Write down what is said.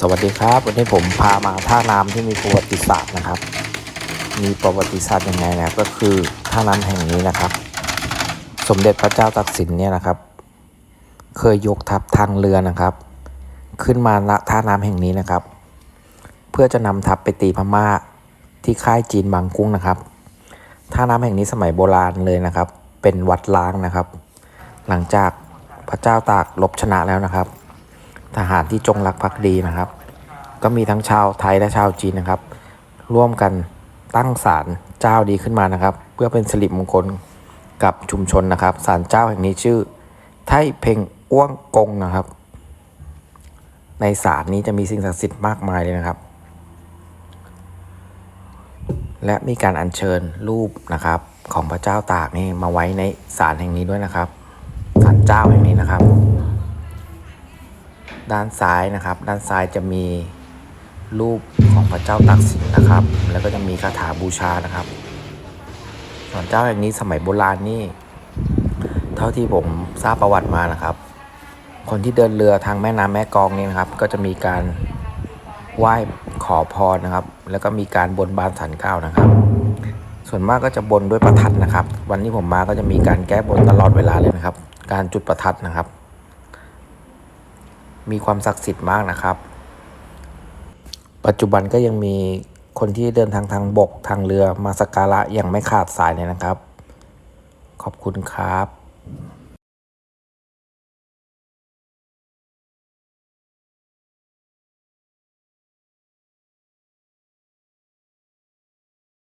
สวัสดีครับ วันนี้ผมพามาท่าน้ำที่มีประวัติศาสตร์นะครับ มีประวัติศาสตร์ยังไงนะก็คือท่าน้ำแห่งนี้นะครับ สมเด็จพระเจ้าตากสินเนี่ยนะครับ เคยยกทัพทางเรือนะครับ ขึ้นมาณท่าน้ำแห่งนี้นะครับ เพื่อจะนำทัพไปตีพม่าที่ค่ายจีนบางกุ้งนะครับ ท่าน้ำแห่งนี้สมัยโบราณเลยนะครับ เป็นวัดล้างนะครับ หลังจากพระเจ้าตากลบชนะแล้วนะครับ ทหารที่จงรักภักดีนะครับ ก็มีทั้งชาวไทยและชาวจีนนะครับ ร่วมกันตั้งศาลเจ้าดีขึ้นมานะครับ เพื่อเป็นสิริมงคลกับชุมชนนะครับศาลเจ้าแห่งนี้ชื่อ ไทเพ่งอ้วงกงนะครับ ในศาลนี้จะมีสิ่งศักดิ์สิทธิ์มากมายเลยนะครับ และมีการอัญเชิญรูปนะครับ ของพระเจ้าตากนี่มาไว้ในศาลแห่งนี้ด้วยนะครับศาลเจ้าแห่งนี้นะครับ ด้านซ้ายนะครับ ด้านซ้ายจะมีรูปของพระเจ้าตากสินนะครับ แล้วก็จะมีคาถาบูชานะครับส่วนเจ้าแห่งนี้สมัยโบราณนี่ เท่าที่ผมทราบประวัติมานะครับ คนที่เดินเรือทางแม่น้ำแม่กองนี่นะครับ ก็จะมีการไหว้ขอพรนะครับ แล้วก็มีการบนบานสันเก้านะครับ ส่วนมากก็จะบนด้วยประทัดนะครับ วันที่ผมมาก็จะมีการแก้บนตลอดเวลาเลยนะครับ การจุดประทัดนะครับ มีความศักดิ์สิทธิ์มากนะครับ ปัจจุบันก็ยังมีคนที่เดินทางทางบกทางเรือมาสักการะอย่างไม่ขาดสายเลยนะครับ ขอบคุณครับ